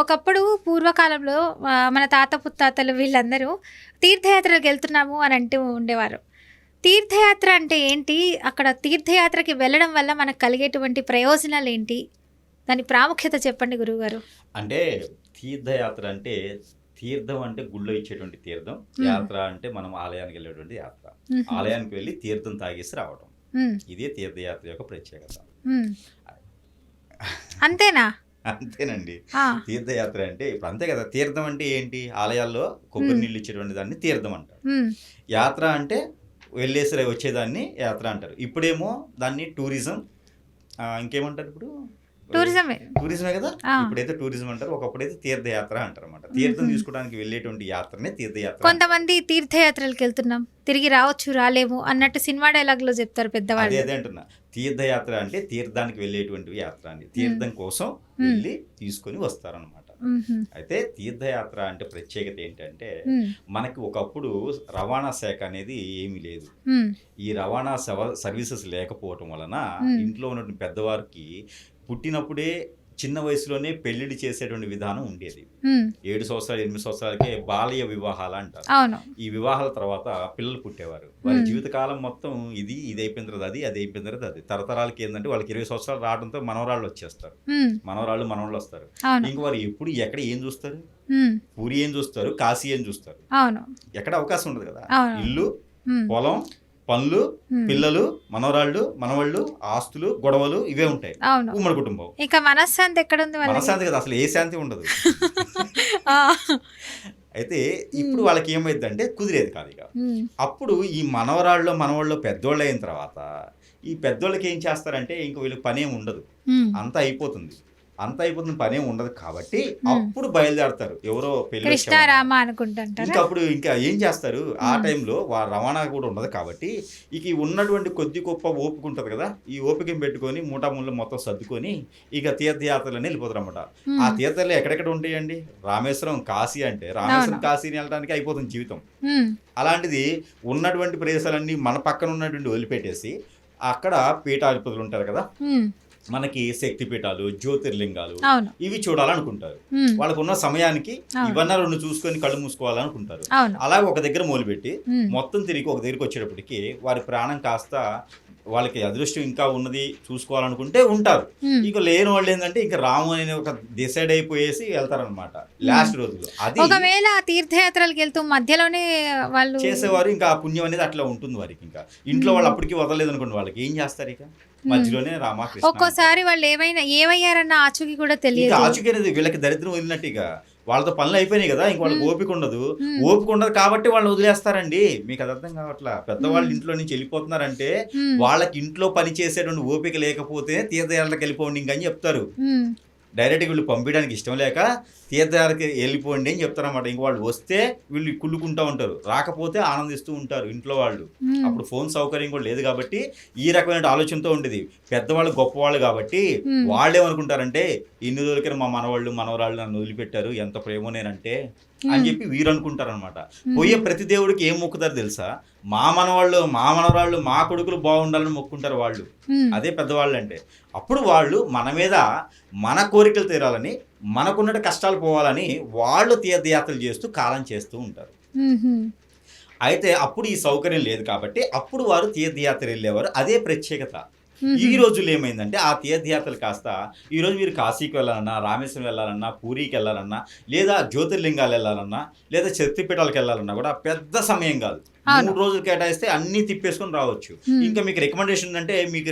ఒకప్పుడు పూర్వకాలంలో మన తాత పుత్తాతలు వీళ్ళందరూ తీర్థయాత్రలకు వెళ్తున్నాము అని అంటూ ఉండేవారు తీర్థయాత్ర అంటే ఏంటి అక్కడ తీర్థయాత్రకి వెళ్ళడం వల్ల మనకు కలిగేటువంటి ప్రయోజనాలు ఏంటి దాని ప్రాముఖ్యత చెప్పండి గురువుగారు అంటే తీర్థయాత్ర అంటే తీర్థం అంటే గుళ్ళో ఇచ్చేటువంటి తీర్థం. యాత్ర అంటే మనం ఆలయానికి వెళ్ళేటువంటి యాత్ర. ఆలయానికి వెళ్ళి తీర్థం తాగేసి రావడం. ఇదే తీర్థయాత్ర యొక్క ప్రత్యేకత. అంతేనా అంతేనండి. తీర్థయాత్ర అంటే ఇప్పుడు అంతే కదా తీర్థం అంటే ఏంటి? ఆలయాల్లో కొబ్బరి. నీళ్ళు ఇచ్చేటువంటి దాన్ని తీర్థం అంటారు. యాత్ర అంటే వెళ్ళేసి వచ్చేదాన్ని యాత్ర అంటారు. ఇప్పుడేమో దాన్ని టూరిజం ఇంకేమంటారు ఇప్పుడు? టూరిజమే. టూరిజమే కదా. ఇప్పుడైతే టూరిజం అంటారు ఒకప్పుడైతే తీర్థయాత్ర అంటారు అనమాట తీర్థం. తీసుకోవడానికి వెళ్ళేటువంటి యాత్రనే తీర్థయాత్ర కొంతమంది తీర్థయాత్రలకు వెళ్తున్నాం. తిరిగి రావచ్చు రాలేము అన్నట్టు సినిమా డైలాగ్లో చెప్తారు పెద్దవాళ్ళు. అదే అంటున్నా. తీర్థయాత్ర అంటే తీర్థానికి వెళ్ళేటువంటి యాత్ర అండి. తీర్థం కోసం. వెళ్ళి తీసుకొని వస్తారనమాట. అయితే తీర్థయాత్ర అంటే ప్రత్యేకత ఏంటంటే. మనకి ఒకప్పుడు రవాణా శాఖ అనేది ఏమీ లేదు. ఈ రవాణా సర్వీసెస్ లేకపోవటం వలన. ఇంట్లో ఉన్నటువంటి పెద్దవారికి పుట్టినప్పుడే చిన్న వయసులోనే పెళ్ళిడి చేసేటువంటి విధానం ఉండేది. ఏడు సంవత్సరాలు ఎనిమిది సంవత్సరాలకే బాల్య వివాహాలు అంటారు. ఈ వివాహాల తర్వాత పిల్లలు పుట్టేవారు. వారి. జీవితకాలం మొత్తం ఇది ఇది అయిపోయిన తర్వాత అది అది అయిపోయిన తర్వాత అది. తరతరాలకి ఏంటంటే వాళ్ళకి ఇరవై సంవత్సరాలు రావడంతో మనవరాళ్ళు వచ్చేస్తారు. మనవరాళ్ళు మనవాళ్ళు వస్తారు. ఇంక వారు ఎప్పుడు ఎక్కడ ఏం చూస్తారు. పూరి ఏం చూస్తారు? కాశీ ఏం చూస్తారు? ఎక్కడ అవకాశం ఉండదు కదా. ఇల్లు. పొలం పనులు. పిల్లలు మనవరాళ్ళు మనవాళ్ళు ఆస్తులు గొడవలు ఇవే ఉంటాయి. ఉమ్మడి కుటుంబం. ఇక మనశ్శాంతి ఎక్కడుంది వాళ్ళకి మనశాంతి కదా అసలు ఏ శాంతి ఉండదు. అయితే ఇప్పుడు వాళ్ళకి ఏమైందంటే కుదిరేది కాదు ఇక. అప్పుడు ఈ మనవరాళ్ళు మనవాళ్ళు పెద్దోళ్ళు అయిన తర్వాత ఈ పెద్దోళ్ళకి ఏం చేస్తారంటే ఇంక వీళ్ళకి పని ఏమి ఉండదు. అంతా అయిపోతుంది. అంతా అయిపోతుంది పని ఉండదు కాబట్టి. అప్పుడు బయలుదేరతారు ఎవరో పెళ్ళి కృష్ణారామ అనుకుంటుంటారా ఇంకా అప్పుడు ఇంకా ఏం చేస్తారు ఆ. టైంలో వా రవాణా కూడా ఉండదు కాబట్టి ఇక ఉన్నటువంటి కొద్ది గొప్ప ఓపిక ఉంటుంది కదా ఈ ఓపికని పెట్టుకొని మూటాముళ్ళు మొత్తం సర్దుకొని ఇక తీర్థయాత్రలని వెళ్ళిపోతారు అనమాట ఆ. తీర్థాలు ఎక్కడెక్కడ ఉంటాయండి రామేశ్వరం కాశీ అంటే రామేశ్వరం. కాశీని వెళ్ళడానికి అయిపోతుంది జీవితం. అలాంటిది ఉన్నటువంటి ప్రదేశాలన్నీ మన పక్కన ఉన్నటువంటి వదిలిపెట్టేసి అక్కడ పీఠాధిపతులు ఉంటారు కదా. మనకి శక్తి పీఠాలు జ్యోతిర్లింగాలు ఇవి చూడాలనుకుంటారు. మ్మ్. వాళ్ళకు ఉన్న సమయానికి. ఇవన్నీ రెండు చూసుకొని కళ్ళు మూసుకోవాలనుకుంటారు. అలాగే ఒక దగ్గర మొదలుపెట్టి. మొత్తం తిరిగి ఒక దగ్గరికి వచ్చేటప్పటికి వారి ప్రాణం కాస్త వాళ్ళకి అదృష్టం ఇంకా ఉన్నది చూసుకోవాలనుకుంటే ఉంటారు. ఇక లేని వాళ్ళు ఏంటంటే ఇంకా రాము అనే ఒక డిసైడ్ అయిపోయేసి వెళ్తారనమాట లాస్ట్ రోజులో అది ఒకవేళ తీర్థయాత్రలకు వెళ్తూ మధ్యలోనే వాళ్ళు చేసేవారు ఇంకా ఆ పుణ్యం అనేది అట్లా ఉంటుంది వారికి ఇంకా. ఇంట్లో వాళ్ళు అప్పటికి వదలలేదు అనుకోండి వాళ్ళకి ఏం చేస్తారు ఇక? మధ్యలోనే రామకృష్ణ ఒక్కోసారి వాళ్ళు ఏమైనా ఏమయ్యారన్న ఆచూకీ కూడా తెలియదు ఆచుకి అనేది వీళ్ళకి దరిద్రం వదిలినట్టు ఇక వాళ్ళతో పనులు అయిపోయినాయి కదా ఇంక వాళ్ళకి. ఓపిక ఉండదు. ఓపిక ఉండదు కాబట్టి వాళ్ళు వదిలేస్తారండి మీకు అది అర్థం కావట్లా పెద్దవాళ్ళు. ఇంట్లో నుంచి వెళ్ళిపోతున్నారంటే. వాళ్ళకి ఇంట్లో పని చేసేటువంటి ఓపిక లేకపోతే తీర్థయాత్రలకు వెళ్ళిపోండి ఇంకని చెప్తారు. డైరెక్ట్గా వీళ్ళు పంపించడానికి ఇష్టం లేక తీర్థయాత్రకి వెళ్ళిపోండి అని చెప్తారన్నమాట. ఇంక వాళ్ళు వస్తే వీళ్ళు కుళ్ళుకుంటూ ఉంటారు. రాకపోతే ఆనందిస్తూ ఉంటారు ఇంట్లో వాళ్ళు. అప్పుడు ఫోన్ సౌకర్యం కూడా లేదు కాబట్టి ఈ రకమైన ఆలోచనతో ఉండేది. పెద్దవాళ్ళు గొప్పవాళ్ళు కాబట్టి మ్మ్. వాళ్ళు ఏమనుకుంటారంటే ఇన్ని రోజులకి మా మనవాళ్ళు మనవరాళ్ళు నన్ను వదిలిపెట్టారు. ఎంత ప్రేమో నేనంటే అని చెప్పి వీరు అనుకుంటారు అనమాట పోయే ప్రతి దేవుడికి ఏం మొక్కుతారు తెలుసా? మా మనవాళ్ళు మా మనవరాళ్ళు మా కొడుకులు బాగుండాలని మొక్కుంటారు వాళ్ళు. అదే పెద్దవాళ్ళు అంటే అప్పుడు వాళ్ళు మన మీద మన కోరికలు తీరాలని మనకున్న కష్టాలు పోవాలని వాళ్ళు తీర్థయాత్రలు చేస్తూ కాలం చేస్తూ ఉంటారు. అయితే అప్పుడు ఈ సౌకర్యం లేదు కాబట్టి అప్పుడు వారు తీర్థయాత్ర వెళ్ళేవారు. అదే ప్రత్యేకత. ఈ రోజుల్లో ఏమైందంటే ఆ తీర్థయాత్రలు కాస్త ఈ రోజు మీరు కాశీకి వెళ్ళాలన్నా రామేశ్వరం వెళ్ళాలన్నా పూరికి వెళ్ళాలన్నా లేదా జ్యోతిర్లింగాలు వెళ్ళాలన్నా లేదా శక్తిపీఠాలకు వెళ్ళాలన్నా కూడా పెద్ద సమయం కాదు. మూడు రోజులు కేటాయిస్తే అన్ని తిప్పేసుకొని రావచ్చు. ఇంకా మీకు రికమెండేషన్ అంటే మీకు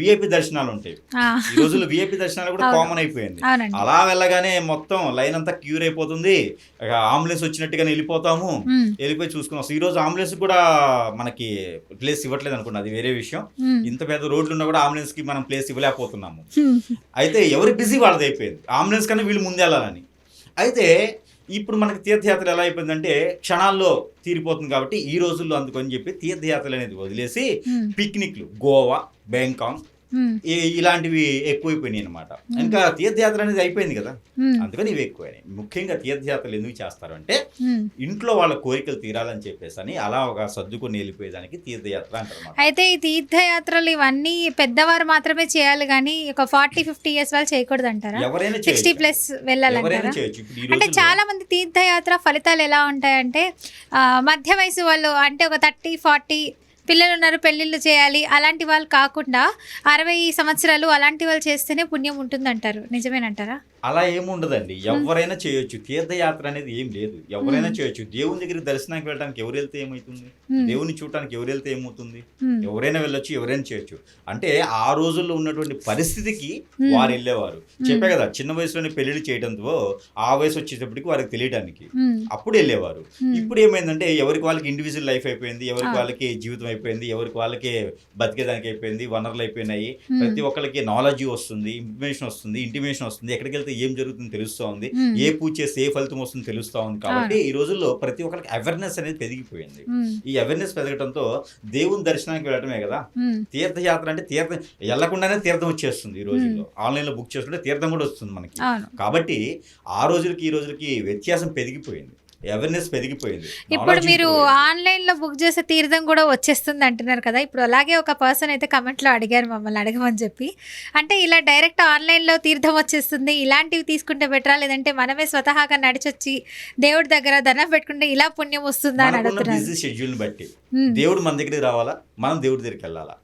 విఐపి దర్శనాలు ఉంటాయి. ఈ రోజుల్లో విఐపి దర్శనాలు కూడా. కామన్ అయిపోయింది అలా వెళ్ళగానే మొత్తం లైన్ అంతా క్యూర్ అయిపోతుంది. అంబులెన్స్ వచ్చినట్టుగానే వెళ్ళిపోతాము. వెళ్ళిపోయి చూసుకుని వస్తాం ఈ రోజు అంబులెన్స్ కూడా మనకి ప్లేస్ ఇవ్వట్లేదు అనుకోండి. అది వేరే విషయం. ఇంత పెద్ద రోడ్లు ఉన్నా కూడా అంబులెన్స్కి మనం ప్లేస్ ఇవ్వలేకపోతున్నాము. అయితే ఎవరి బిజీ వాళ్ళది అయిపోయింది. అంబులెన్స్ కన్నా వీళ్ళు ముందు వెళ్ళాలని. అయితే ఇప్పుడు మనకి తీర్థయాత్ర ఎలా అయిపోయిందంటే క్షణాల్లో తీరిపోతుంది కాబట్టి ఈ రోజుల్లో అందుకని చెప్పి తీర్థయాత్రలు అనేది వదిలేసి. పిక్నిక్లు గోవా బ్యాంకాక్ ఇలాంటివి ఎక్కువైపోయినాయి అనమాట ఇంకా తీర్థయాత్ర అనేది అయిపోయింది కదా. అందుకని ఇవి ఎక్కువైనాయి. ముఖ్యంగా తీర్థయాత్రలు ఎందుకు చేస్తారు అంటే. ఇంట్లో వాళ్ళ కోరికలు తీరాలని చెప్పేసి అని అలా ఒక సర్దుకొని వెళ్ళిపోయేదానికి తీర్థయాత్ర అంటారు అయితే ఈ తీర్థయాత్రలు ఇవన్నీ పెద్దవారు మాత్రమే చేయాలి కానీ ఒక ఫార్టీ ఫిఫ్టీ ఇయర్స్ వాళ్ళు చేయకూడదు అంటారా ఎవరైనా సిక్స్టీ ప్లస్ ఈ అంటే చాలా మంది తీర్థయాత్ర ఫలితాలు ఎలా ఉంటాయంటే మధ్య వయసు వాళ్ళు అంటే ఒక థర్టీ ఫార్టీ పిల్లలు ఉన్నారు పెళ్ళిళ్ళు చేయాలి అలాంటి వాళ్ళు కాకుండా అరవై సంవత్సరాలు అలాంటి వాళ్ళు చేస్తేనే పుణ్యం ఉంటుందంటారు. నిజమేనంటారా? అలా ఏముండదండి ఎవరైనా చేయొచ్చు. తీర్థయాత్ర అనేది ఏం లేదు. ఎవరైనా చేయొచ్చు. దేవుని దగ్గర దర్శనానికి వెళ్ళడానికి ఎవరు వెళ్తే ఏమవుతుంది. దేవుని చూడటానికి ఎవరు వెళ్తే ఏమవుతుంది. ఎవరైనా వెళ్ళొచ్చు ఎవరైనా చేయొచ్చు. అంటే ఆ రోజుల్లో ఉన్నటువంటి పరిస్థితికి. వారు వెళ్ళేవారు. చెప్పే కదా చిన్న వయసులోనే పెళ్ళిళ్ళు చేయడంతో ఆ వయసు వచ్చేటప్పటికి వారికి తెలియడానికి అప్పుడు వెళ్ళేవారు. ఇప్పుడు ఏమైందంటే ఎవరికి వాళ్ళకి ఇండివిజువల్ లైఫ్ అయిపోయింది ఎవరికి. వాళ్ళకి జీవితం అయిపోయింది ఎవరికి వాళ్ళకి బతికేదానికి అయిపోయింది వనరులు అయిపోయినాయి. ప్రతి ఒక్కరికి నాలెడ్జ్ వస్తుంది ఇన్ఫర్మేషన్ వస్తుంది ఇంటిమేషన్ వస్తుంది ఎక్కడికి వెళ్తే ఏం జరుగుతుందో తెలుస్తూ ఉంది. ఏ పూజ చేస్తే ఏ ఫలితం వస్తుందో తెలుస్తూ ఉంది కాబట్టి ఈ రోజుల్లో ప్రతి ఒక్కరికి అవేర్నెస్ అనేది పెరిగిపోయింది. ఈ అవేర్నెస్ పెరగడంతో దేవుని దర్శనానికి వెళ్ళడమే కదా? తీర్థయాత్ర అంటే తీర్థం వెళ్ళకుండానే తీర్థం వచ్చేస్తుంది ఈ రోజుల్లో. ఆన్లైన్లో బుక్ చేసుకుంటే తీర్థం కూడా వస్తుంది మనకి. కాబట్టి ఆ రోజులకి ఈ రోజులకి వ్యత్యాసం పెరిగిపోయింది. అవేర్నెస్ పెరిగిపోయింది. ఇప్పుడు మీరు. ఆన్లైన్లో బుక్ చేసే తీర్థం కూడా వచ్చేస్తుంది అంటున్నారు కదా. ఇప్పుడు అలాగే ఒక పర్సన్ అయితే కమెంట్లో అడిగారు మమ్మల్ని అడగమని చెప్పి. అంటే ఇలా డైరెక్ట్ ఆన్లైన్లో తీర్థం వచ్చేస్తుంది ఇలాంటివి తీసుకుంటే బెటరా లేదంటే మనమే స్వతహాగా నడిచొచ్చి దేవుడి దగ్గర ధనం పెట్టుకుంటే ఇలా పుణ్యం వస్తుందా అని అడుగుతున్నారు. షెడ్యూల్ బట్టి దేవుడు మన దగ్గరికి రావాలా? మనం దేవుడి దగ్గరికి వెళ్ళాలా.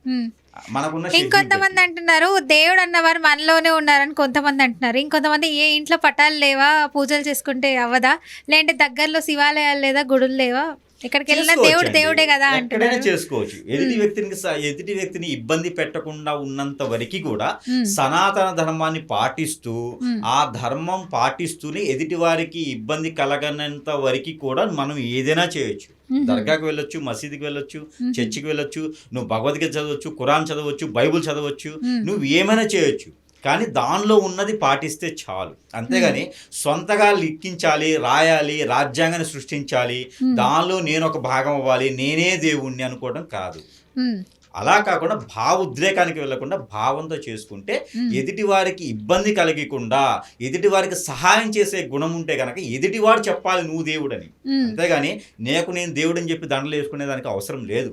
మనకున్న ఇంకొంతమంది. అంటున్నారు దేవుడు అన్నవారు మనలోనే ఉన్నారని కొంతమంది అంటున్నారు. ఇంకొంతమంది ఏ ఇంట్లో పటాలు లేవా? పూజలు చేసుకుంటే అవ్వదా? లేదంటే దగ్గరలో శివాలయాలు లేదా గుడులు లేవా? ఎక్కడికి వెళ్ళినా దేవుడు. దేవుడే కదా ఎక్కడైనా అంటున్నారు. చేసుకోవచ్చు. ఎదుటి. వ్యక్తిని ఎదుటి వ్యక్తిని ఇబ్బంది పెట్టకుండా ఉన్నంత వరకు కూడా సనాతన ధర్మాన్ని పాటిస్తూ ఆ ధర్మం పాటిస్తూనే ఎదుటి వారికి ఇబ్బంది కలగనంత వరకు కూడా మనం ఏదైనా చేయొచ్చు. దర్గాకి వెళ్ళొచ్చు మసీదుకి వెళ్ళొచ్చు చర్చికి వెళ్ళొచ్చు నువ్వు భగవద్గీత చదవచ్చు ఖురాన్ చదవచ్చు బైబుల్ చదవచ్చు నువ్వు ఏమైనా చేయొచ్చు. కానీ దానిలో ఉన్నది పాటిస్తే చాలు. అంతేగాని సొంతగా లిక్కించాలి రాయాలి రాజ్యాంగాన్ని సృష్టించాలి దానిలో నేను ఒక భాగం అవ్వాలి నేనే దేవుణ్ణి అనుకోవడం కాదు. అలా కాకుండా భావ ఉద్రేకానికి వెళ్ళకుండా భావంతో చేసుకుంటే ఎదుటి వారికి ఇబ్బంది కలిగకుండా ఎదుటి వారికి సహాయం చేసే గుణం ఉంటే కనుక ఎదుటివాడు చెప్పాలి నువ్వు దేవుడని. అంతేగాని నేకు నేను దేవుడని చెప్పి దండలు వేసుకునే దానికి అవసరం లేదు.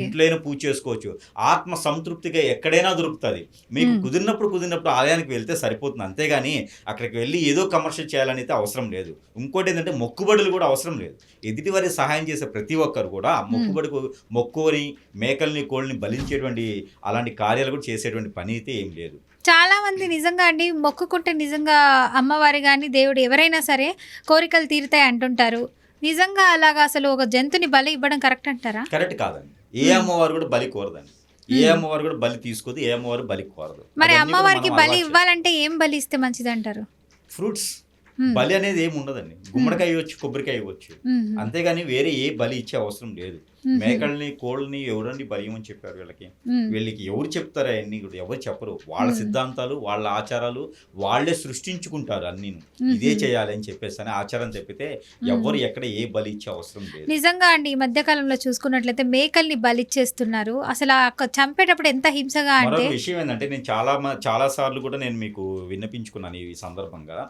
ఇంట్లోనే పూజ చేసుకోవచ్చు. ఆత్మ సంతృప్తిగా ఎక్కడైనా దొరుకుతుంది. మీకు. కుదిరినప్పుడు కుదిరినప్పుడు ఆలయానికి వెళ్తే సరిపోతుంది. అంతేగాని అక్కడికి వెళ్ళి ఏదో కమర్షియల్ చేయాలని అయితే అవసరం లేదు. ఇంకోటి ఏంటంటే మొక్కుబడులు కూడా అవసరం లేదు. ఎదుటి వారికి సహాయం చేసే ప్రతి ఒక్కరు కూడా ఆ మొక్కుబడికి మొక్కువని మేకల్ని కోళ్ళని బలించేటువంటి అలాంటి కార్యాలు కూడా చేసేటువంటి పని అయితే ఏం లేదు. చాలా మంది నిజంగా అండి మొక్కుకుంటే నిజంగా అమ్మవారి కానీ దేవుడు ఎవరైనా సరే కోరికలు తీరుతాయి అంటుంటారు. నిజంగా అలాగా అసలు ఒక జంతుని బలి ఇవ్వడం కరెక్ట్ అంటారా? కరెక్ట్ కాదండి. ఏ మ్మ్. అమ్మవారు కూడా బలి కోరదండి. ఏ మ్మ్. అమ్మవారు కూడా బలి తీసుకోదు ఏ అమ్మవారు బలి కోరదు. మరి అమ్మవారికి బలి ఇవ్వాలంటే ఏం బలి ఇస్తే మంచిది అంటారు ఫ్రూట్స్ బలి అనేది ఏమి ఉండదండి. గుమ్మడికాయ ఇవ్వచ్చు కొబ్బరికాయ ఇవ్వచ్చు. అంతేగాని వేరే ఏ బలి ఇచ్చే అవసరం లేదు. మేకల్ని కోళ్ళని ఎవరండి బలి ఇవ్వమని చెప్పారు వీళ్ళకి? వీళ్ళకి ఎవరు చెప్తారు అవన్నీ కూడా? ఎవరు చెప్పరు. వాళ్ళ. సిద్ధాంతాలు వాళ్ళ ఆచారాలు వాళ్ళే సృష్టించుకుంటారు అన్ని. ఇదే చేయాలి అని చెప్పేసి అని ఆచారం చెప్పితే ఎవరు ఎక్కడ ఏ బలి ఇచ్చే అవసరం లేదు. నిజంగా అండి ఈ మధ్య కాలంలో చూసుకున్నట్లయితే మేకల్ని బలిచ్చేస్తున్నారు అసలు చంపేటప్పుడు ఎంత హింసగా అంటే విషయం ఏంటంటే నేను చాలా చాలా సార్లు కూడా నేను మీకు విన్నపించుకున్నాను ఈ సందర్భంగా.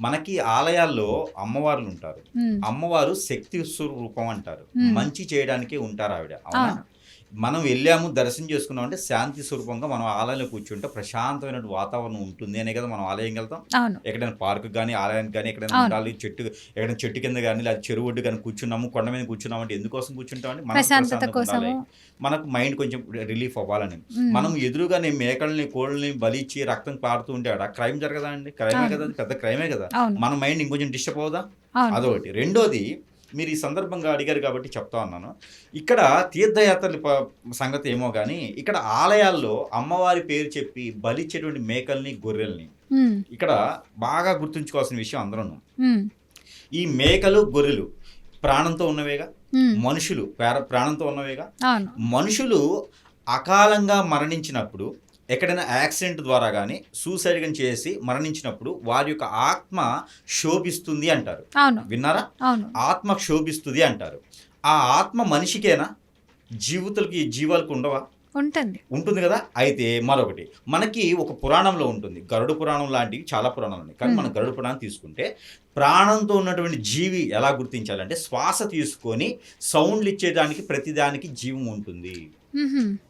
మనకి ఆలయాల్లో అమ్మవార్లు ఉంటారు. అమ్మవారు శక్తి స్వరూపం అంటారు. మంచి చేయడానికే ఉంటారు ఆవిడ అవునా. మనం వెళ్ళాము దర్శనం చేసుకున్నాం అంటే శాంతి స్వరూపంగా మనం ఆలయంలో కూర్చుంటే ప్రశాంతమైన వాతావరణం ఉంటుంది అనే కదా మనం ఆలయం వెళ్తాం. ఎక్కడైనా పార్క్ కానీ ఆలయానికి కానీ ఎక్కడైనా. ఉండాలి చెట్టు ఎక్కడైనా చెట్టు కింద కానీ లేదా చెరువు ఒడ్డు కానీ కూర్చున్నాము కొండ మీద కూర్చున్నాము అంటే ఎందుకోసం ప్రశాంతంగా కోసము ఉండాలి. మనకు మైండ్ కొంచెం రిలీఫ్ అవ్వాలని. మనం ఎదురుగానే మేకల్ని కోళ్ళని బలిచ్చి రక్తం పారుతూ ఉంటే ఆడ క్రైమ్ జరగదా అండి? క్రైమే. కదా పెద్ద క్రైమే కదా. మన మైండ్ ఇంకొంచెం డిస్టర్బ్ అవుదా అదొకటి. రెండోది మీరు ఈ సందర్భంగా అడిగారు కాబట్టి చెప్తా ఉన్నాను. ఇక్కడ తీర్థయాత్రల సంగతి ఏమో కానీ ఇక్కడ ఆలయాల్లో అమ్మవారి పేరు చెప్పి బలిచ్చేటువంటి మేకల్ని గొర్రెల్ని ఇక్కడ బాగా గుర్తుంచుకోవాల్సిన విషయం అందరూ ఈ మేకలు గొర్రెలు ప్రాణంతో ఉన్నవేగా? మనుషులు ప్రాణ- ప్రాణంతో ఉన్నవేగా? మనుషులు అకాలంగా మరణించినప్పుడు ఎక్కడైనా యాక్సిడెంట్ ద్వారా కానీ సూసైడ్ కానీ చేసి మరణించినప్పుడు వారి యొక్క ఆత్మ శోభిస్తుంది అంటారు. అవును. విన్నారా? అవును. ఆత్మ క్షోభిస్తుంది అంటారు. ఆ ఆత్మ మనిషికేనా? జీవితులకి జీవాలకు ఉండవా? ఉంటుంది. ఉంటుంది కదా? అయితే మరొకటి. మనకి ఒక పురాణంలో ఉంటుంది. గరుడ పురాణం లాంటివి చాలా పురాణాలు ఉన్నాయి. కానీ. మనం గరుడ పురాణం తీసుకుంటే ప్రాణంతో ఉన్నటువంటి జీవి ఎలా గుర్తించాలంటే శ్వాస తీసుకొని సౌండ్లు ఇచ్చేదానికి ప్రతిదానికి జీవం ఉంటుంది.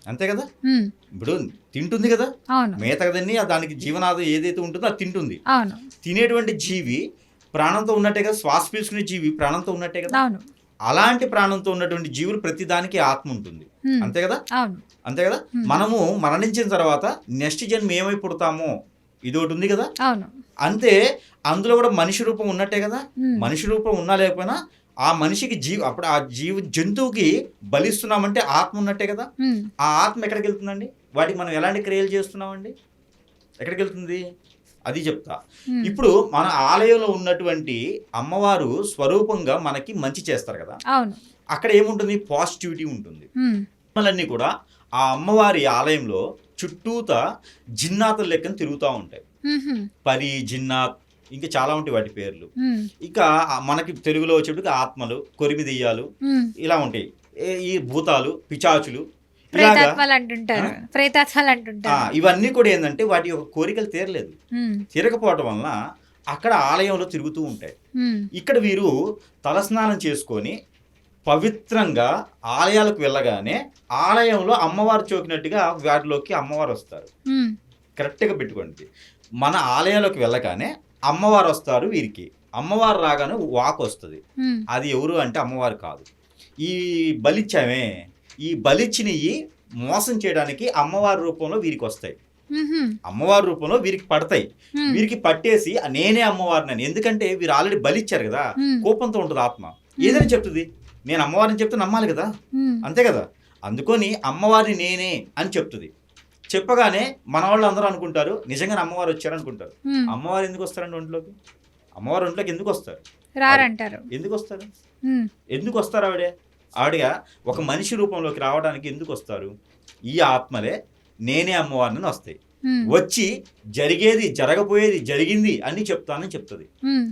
అంతే కదా. ఇప్పుడు తింటుంది కదా? మిగతా కదండి దానికి జీవనాధం ఏదైతే ఉంటుందో అది తింటుంది. తినేటువంటి జీవి ప్రాణంతో ఉన్నట్టే కదా? శ్వాస పీల్చుకునే జీవి ప్రాణంతో ఉన్నట్టే కదా? అలాంటి ప్రాణంతో ఉన్నటువంటి జీవులు ప్రతిదానికి ఆత్మ ఉంటుంది. అంతే కదా? అంతే కదా. మనము మరణించిన తర్వాత నెక్స్ట్ జన్మ ఏమై పుడతామో ఇది ఒకటి ఉంది కదా? అవును. అంతే అందులో కూడా మనిషి రూపం ఉన్నట్టే కదా. మనిషి రూపం ఉన్నా లేకపోయినా ఆ మనిషికి జీవ అప్పుడు ఆ జీవ జంతువుకి బలిస్తున్నామంటే ఆత్మ ఉన్నట్టే కదా. ఆ ఆత్మ ఎక్కడికి వెళ్తుందండి? వాటికి మనం ఎలాంటి క్రియలు చేస్తున్నామండి? ఎక్కడికి వెళ్తుంది? అది చెప్తా. ఇప్పుడు మన ఆలయంలో ఉన్నటువంటి అమ్మవారు స్వరూపంగా మనకి మంచి చేస్తారు కదా? అక్కడ ఏముంటుంది? పాజిటివిటీ ఉంటుంది. మ్. ఆత్మలన్నీ కూడా ఆ అమ్మవారి ఆలయంలో చుట్టూత జిన్నాతుల లెక్కన తిరుగుతూ ఉంటాయి. పరి జిన్నాత్ ఇంకా చాలా ఉంటాయి వాటి పేర్లు. ఇక మనకి తెలుగులో వచ్చేప్పటికి ఆత్మలు కొరిమి దెయ్యాలు. ఇలా ఉంటాయి ఈ భూతాలు పిచాచులు ఇవన్నీ కూడా ఏంటంటే వాటి యొక్క కోరికలు తీరలేదు. తీరకపోవటం వలన అక్కడ ఆలయంలో తిరుగుతూ ఉంటాయి. ఇక్కడ వీరు తలస్నానం చేసుకొని పవిత్రంగా ఆలయాలకు వెళ్ళగానే ఆలయంలో అమ్మవారు చోకినట్టుగా వాటిలోకి అమ్మవారు వస్తారు. కరెక్ట్గా పెట్టుకోండి మన ఆలయాలకు వెళ్ళగానే అమ్మవారు వస్తారు వీరికి. అమ్మవారు రాగానే వాక్ వస్తుంది. అది ఎవరు అంటే అమ్మవారు కాదు. ఈ బలిచ్చామే. ఈ బలిచ్చినవి మోసం చేయడానికి అమ్మవారి రూపంలో వీరికి వస్తాయి. అమ్మవారి రూపంలో వీరికి పడతాయి. వీరికి పట్టేసి నేనే అమ్మవారిని ఎందుకంటే వీరు ఆల్రెడీ బలిచ్చారు కదా. కోపంతో ఉంటుంది ఆత్మ. ఏదైనా చెప్తుంది. నేను అమ్మవారిని చెప్తే నమ్మాలి కదా. అంతే కదా. అందుకొని అమ్మవారిని నేనే అని చెప్తుంది. చెప్పగానే మన వాళ్ళు అందరూ అనుకుంటారు నిజంగానే అమ్మవారు వచ్చారు అనుకుంటారు. అమ్మవారు ఎందుకు వస్తారండి ఒంట్లోకి? అమ్మవారు ఒంట్లోకి ఎందుకు వస్తారు? రారంటారు. ఎందుకు వస్తారు. ఎందుకు వస్తారు ఆవిడే? ఆవిడ ఒక మనిషి రూపంలోకి రావడానికి ఎందుకు వస్తారు? ఈ ఆత్మలే నేనే అమ్మవారిని వస్తాయి. వచ్చి జరిగేది జరగబోయేది జరిగింది అని చెప్తానని చెప్తుంది.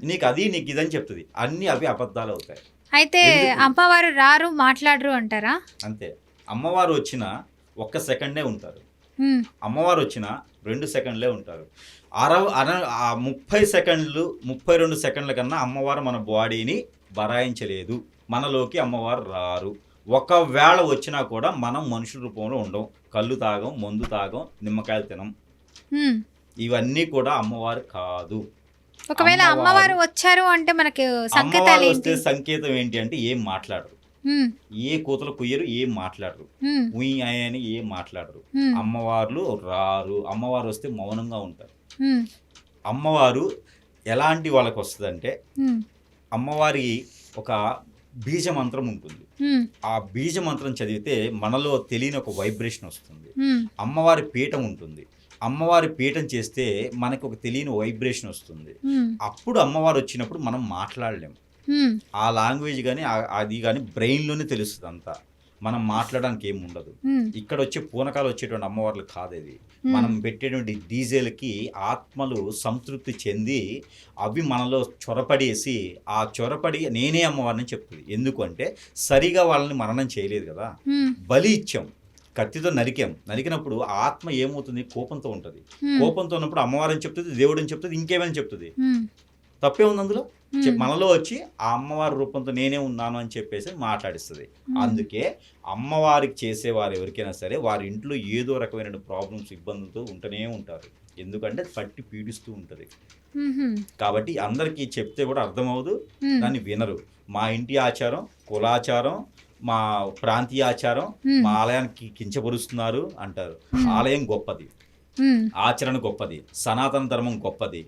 నీకు అది నీకు ఇదని చెప్తుంది. అన్ని అవి అబద్ధాలు అవుతాయి. అయితే? అమ్మవారు రారు మాట్లాడరు అంటారా? అంతే. అమ్మవారు వచ్చిన ఒక్క సెకండే ఉంటారు. అమ్మవారు వచ్చిన రెండు సెకండ్లే ఉంటారు. అరవ అర ముప్పై సెకండ్లు ముప్పై రెండు సెకండ్ల కన్నా అమ్మవారు మన బాడీని బరాయించలేదు. మనలోకి అమ్మవారు రారు. ఒకవేళ వచ్చినా కూడా మనం మనుషుల రూపంలో ఉండం. కళ్ళు తాగం మందు తాగం నిమ్మకాయలు తినం. ఇవన్నీ కూడా అమ్మవారు కాదు. ఒకవేళ అమ్మవారు- వచ్చారు అంటే మనకి సంకేతాలు వస్తే సంకేతం ఏంటి అంటే ఏం మాట్లాడరు. ఏ కూతలు కుయ్యరు ఏం మాట్లాడరు. ఉయ్ అని ఏం మాట్లాడరు. అమ్మవార్లు రారు అమ్మవారు వస్తే మౌనంగా ఉంటారు. అమ్మవారు ఎలాంటి వాళ్ళకి వస్తుందంటే మ్. అమ్మవారి ఒక బీజ మంత్రం ఉంటుంది. ఆ బీజ మంత్రం చదివితే మనలో తెలియని ఒక వైబ్రేషన్ వస్తుంది. అమ్మవారి పీఠం ఉంటుంది అమ్మవారి పీఠం చేస్తే మనకు ఒక తెలియని వైబ్రేషన్ వస్తుంది. అప్పుడు అమ్మవారు వచ్చినప్పుడు మనం మాట్లాడలేం మ్. ఆ లాంగ్వేజ్ కానీ అది కానీ బ్రెయిన్లోనే తెలుస్తుంది అంతా. మనం మాట్లాడడానికి ఏం ఉండదు. ఇక్కడ వచ్చే పూనకాలు వచ్చేటువంటి అమ్మవార్లు కాదు ఇది. మనం పెట్టేటువంటి డీజిల్కి ఆత్మలు సంతృప్తి చెంది అవి మనలో చొరపడేసి ఆ చొరపడి నేనే అమ్మవారిని చెప్తుంది. ఎందుకు అంటే సరిగా వాళ్ళని మరణం చేయలేదు కదా. బలి ఇచ్చాం. కత్తితో నరికాం. నరికినప్పుడు ఆ ఆత్మ ఏమవుతుంది? కోపంతో ఉంటుంది. కోపంతో ఉన్నప్పుడు అమ్మవారిని చెప్తుంది దేవుడని చెప్తుంది ఇంకేమైనా చెప్తుంది. తప్పే ఉంది అందులో? మనలో వచ్చి ఆ అమ్మవారి రూపంతో నేనే ఉన్నాను అని చెప్పేసి మాట్లాడిస్తుంది. అందుకే అమ్మవారికి చేసేవారు ఎవరికైనా సరే వారి ఇంట్లో ఏదో రకమైన ప్రాబ్లమ్స్ ఇబ్బందులతో ఉంటూనే ఉంటారు ఎందుకంటే పట్టి పీడిస్తూ ఉంటుంది. కాబట్టి అందరికీ చెప్తే కూడా అర్థమవుదు. దాన్ని వినరు మా ఇంటి ఆచారం కులాచారం మా ప్రాంతీయ ఆచారం మ్. ఆలయానికి కించపరుస్తున్నారు అంటారు. ఆలయం గొప్పది. ఆచరణ గొప్పది సనాతన ధర్మం గొప్పది.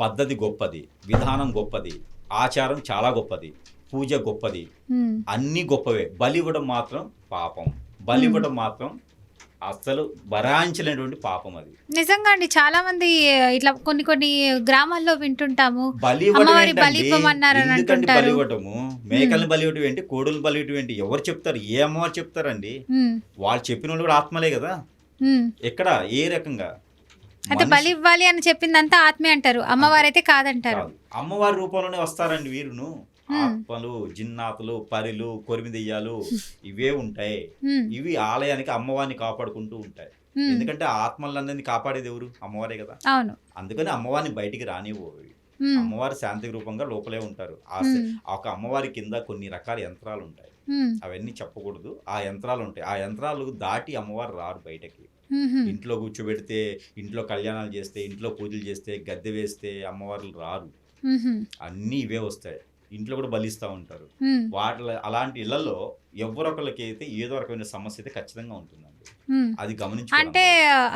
పద్ధతి గొప్పది విధానం గొప్పది ఆచారం చాలా గొప్పది పూజ గొప్పది. అన్నీ గొప్పవే. బలి ఇవ్వడం మాత్రం పాపం. బలి ఇవ్వడం మాత్రం అసలు భరాయించలేనటువంటి పాపం అది. నిజంగా అండి చాలా మంది ఇట్లా కొన్ని కొన్ని గ్రామాల్లో వింటుంటాము. బలి ఇవ్వటము? మేకల్ని బలి ఇవ్వటం ఏంటి? కోడులు బలి ఇవ్వటం ఏంటి? ఎవరు చెప్తారు? ఏ అమ్మవారు చెప్తారండి. వాళ్ళు చెప్పిన వాళ్ళు కూడా ఆత్మలే కదా. ఎక్కడ? ఏ రకంగా? అయితే మనిషి- బలి ఇవ్వాలి అని చెప్పిందంతా ఆత్మే అంటారు. అమ్మవారైతే కాదంటారు. కాదు. అమ్మవారి రూపంలోనే వస్తారండి వీరును. ఆత్మలు జిన్నాతులు పరిలు కొరిమిదెయ్యాలు ఇవే ఉంటాయి. ఇవి ఆలయానికి అమ్మవారిని కాపాడుకుంటూ ఉంటాయి. ఎందుకంటే ఆత్మలందరినీ కాపాడేది ఎవరు? అమ్మవారే కదా. అవును. అందుకని అమ్మవారిని బయటికి రానివ్వవు అమ్మవారి శాంతి రూపంగా లోపలే ఉంటారు. ఆ ఒక అమ్మవారి కింద కొన్ని రకాల యంత్రాలు ఉంటాయి అవన్నీ చెప్పకూడదు. ఆ యంత్రాలు ఉంటాయి ఆ యంత్రాలు దాటి అమ్మవారు రారు బయటకి. ఇంట్లో కూర్చోబెడితే ఇంట్లో కళ్యాణాలు చేస్తే ఇంట్లో పూజలు చేస్తే గద్దె వేస్తే అమ్మవార్లు రారు. అన్నీ ఇవే వస్తాయి. ఇంట్లో కూడా బలిస్తూ ఉంటారు. వాటి అలాంటి ఇళ్ళలో ఎవరొకరికి అయితే ఏదో రకమైన సమస్య అయితే ఖచ్చితంగా ఉంటుందండి. అది గమనించుకోవాలి అంటే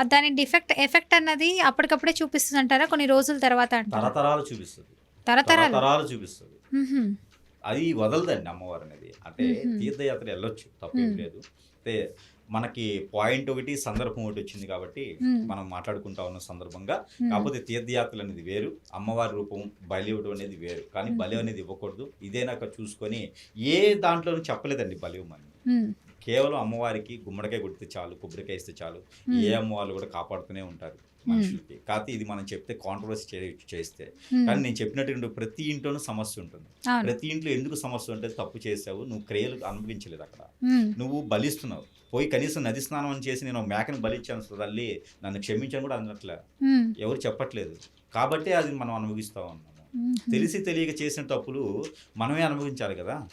దాని డిఫెక్ట్ ఎఫెక్ట్ అన్నది అప్పటికప్పుడే చూపిస్తుంది అంటారా? కొన్ని రోజుల తర్వాత తరతరాలు చూపిస్తుంది. తరతరాలు? చూపిస్తుంది. అది వదలదండి అమ్మవారు అనేది. అంటే. తీర్థయాత్ర వెళ్ళొచ్చు తప్పేం. లేదు. అయితే మనకి పాయింట్ ఒకటి సందర్భం ఒకటి వచ్చింది కాబట్టి. మనం మాట్లాడుకుంటా ఉన్న సందర్భంగా. కాకపోతే తీర్థయాత్రలు అనేది వేరు అమ్మవారి రూపం బలి ఇవ్వడం అనేది వేరు. కానీ. బలి అనేది ఇవ్వకూడదు. ఇదే నాకు చూసుకొని ఏ దాంట్లోనూ చెప్పలేదండి బలి ఇవ్వమని. కేవలం అమ్మవారికి గుమ్మడికాయ కొడితే చాలు కొబ్బరికాయ ఇస్తే చాలు ఏ అమ్మవాళ్ళు కూడా కాపాడుతూనే ఉంటారు మనుషులకి. కాకపోతే ఇది మనం చెప్తే కాంట్రవర్సీ చేస్తే. ఉమ్, కానీ నేను చెప్పినట్టు ప్రతి ఇంట్లోనూ సమస్య ఉంటుంది. ప్రతి ఇంట్లో ఎందుకు సమస్య ఉంటుంది తప్పు చేసావు నువ్వు క్రియలు అనుభవించలేదు అక్కడ. నువ్వు బలిస్తున్నావు. పోయి కనీసం నది స్నానం అని చేసి నేను మేకను బలిచ్చాను తల్లి నన్ను క్షమించని కూడా అన్నట్లే ఉమ్, ఎవరు చెప్పట్లేదు. కాబట్టి అది మనం అనుభవిస్తా ఉన్నాము ఉమ్, తెలిసి తెలియక చేసిన తప్పులు మనమే అనుభవించాలి కదా.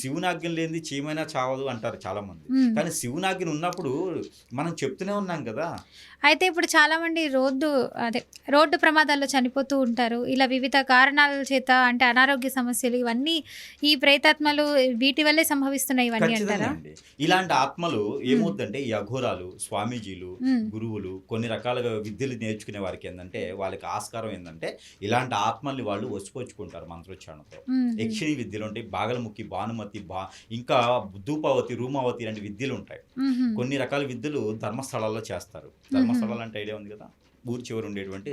శివునాజ్ఞ లేనిది చీమైనా చావదు అంటారు చాలా మంది. కానీ శివునాజ్ఞ ఉన్నప్పుడు మనం చెప్తూనే ఉన్నాం కదా. అయితే ఇప్పుడు చాలా మంది రోడ్డు అదే రోడ్డు ప్రమాదాల్లో చనిపోతూ ఉంటారు. ఇలా వివిధ కారణాల చేత అంటే అనారోగ్య సమస్యలు ఇవన్నీ ఈ ప్రేతాత్మలు వీటి వల్లే సంభవిస్తున్నాయి ఇవన్నీ అంటారా? ఇలాంటి ఆత్మలు ఏమవుతుందంటే ఈ అఘోరాలు స్వామీజీలు గురువులు కొన్ని రకాలుగా విద్యలు నేర్చుకునే వారికి ఏంటంటే వాళ్ళకి ఆస్కారం ఏంటంటే ఇలాంటి ఆత్మల్ని వాళ్ళు వసిపోచుకుంటారు మంత్రోచ్చారణతో. యక్షిణి విద్యలు ఉంటాయి బాగలముఖి భానుమతి బా ఇంకా ధూపావతి రూమావతి లాంటి విద్యలు ఉంటాయి. కొన్ని రకాల విద్యలు ధర్మస్థలాల్లో చేస్తారు. అంటే ఐడియా ఉంది కదా. ఊరి చివరి ఉండేటువంటి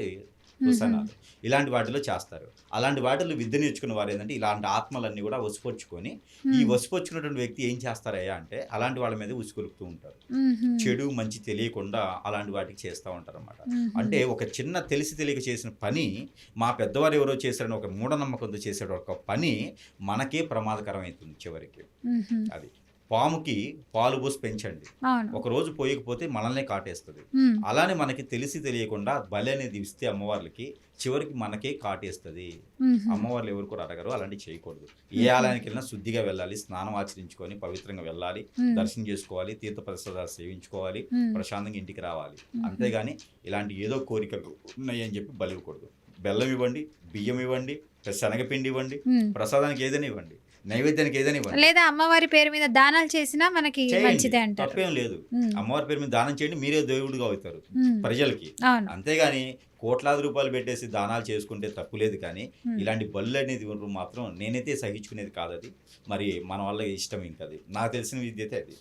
శ్మశానాలు ఇలాంటి వాటిలో చేస్తారు. అలాంటి వాటిలో విద్య నేర్చుకున్న వారు ఏంటంటే ఇలాంటి ఆత్మలన్నీ కూడా వసిపొచ్చుకొని ఈ వసిపొచ్చుకున్నటువంటి వ్యక్తి ఏం చేస్తారయ్యా అంటే అలాంటి వాళ్ళ మీద ఉసుకొలుపుతూ ఉంటారు. చెడు మంచి తెలియకుండా అలాంటి వాటికి చేస్తూ ఉంటారు అన్నమాట ఉమ్, అంటే ఒక చిన్న తెలిసి తెలియక చేసిన పని మా పెద్దవారు ఎవరో చేశారని ఒక మూఢనమ్మకంతో చేసే ఒక పని మనకే ప్రమాదకరం అవుతుంది చివరికి అది. పాముకి పాలు పోసి పెంచండి. ఒక రోజు పోయకపోతే మనల్నే కాటేస్తుంది. అలానే మనకి తెలిసి తెలియకుండా బలి అనేది ఇస్తే అమ్మవార్లకి చివరికి మనకే కాటేస్తుంది. అమ్మవార్లు ఎవరు కూడా అడగరు అలాంటివి చేయకూడదు. ఏ ఆలయానికి వెళ్ళినా శుద్ధిగా వెళ్ళాలి స్నానం ఆచరించుకొని పవిత్రంగా వెళ్ళాలి దర్శనం చేసుకోవాలి తీర్థ ప్రసాదాలు సేవించుకోవాలి ప్రశాంతంగా ఇంటికి రావాలి. అంతేగాని ఇలాంటి ఏదో కోరికలు ఉన్నాయి అని చెప్పి బలి ఇవ్వకూడదు. బెల్లం ఇవ్వండి బియ్యం ఇవ్వండి శనగపిండి ఇవ్వండి. ప్రసాదానికి ఏదైనా ఇవ్వండి. నైవేద్యానికి ఏదైనా ఇవ్వండి లేదా అమ్మవారి పేరు మీద దానాలు చేసినా మనకి. మంచిదే అంటారు. తప్పేం లేదు. అమ్మవారి పేరు మీద దానం చేయండి మీరే దేవుడిగా అవుతారు ప్రజలకి. అంతేగాని కోట్లాది రూపాయలు పెట్టేసి దానాలు చేసుకుంటే తప్పులేదు కానీ ఇలాంటి బళ్ళు అనేది మాత్రం నేనైతే సహించుకునేది కాదు అది. మరి మన వల్ల ఇష్టం ఇంకా అది. నాకు తెలిసిన విద్య అయితే అది.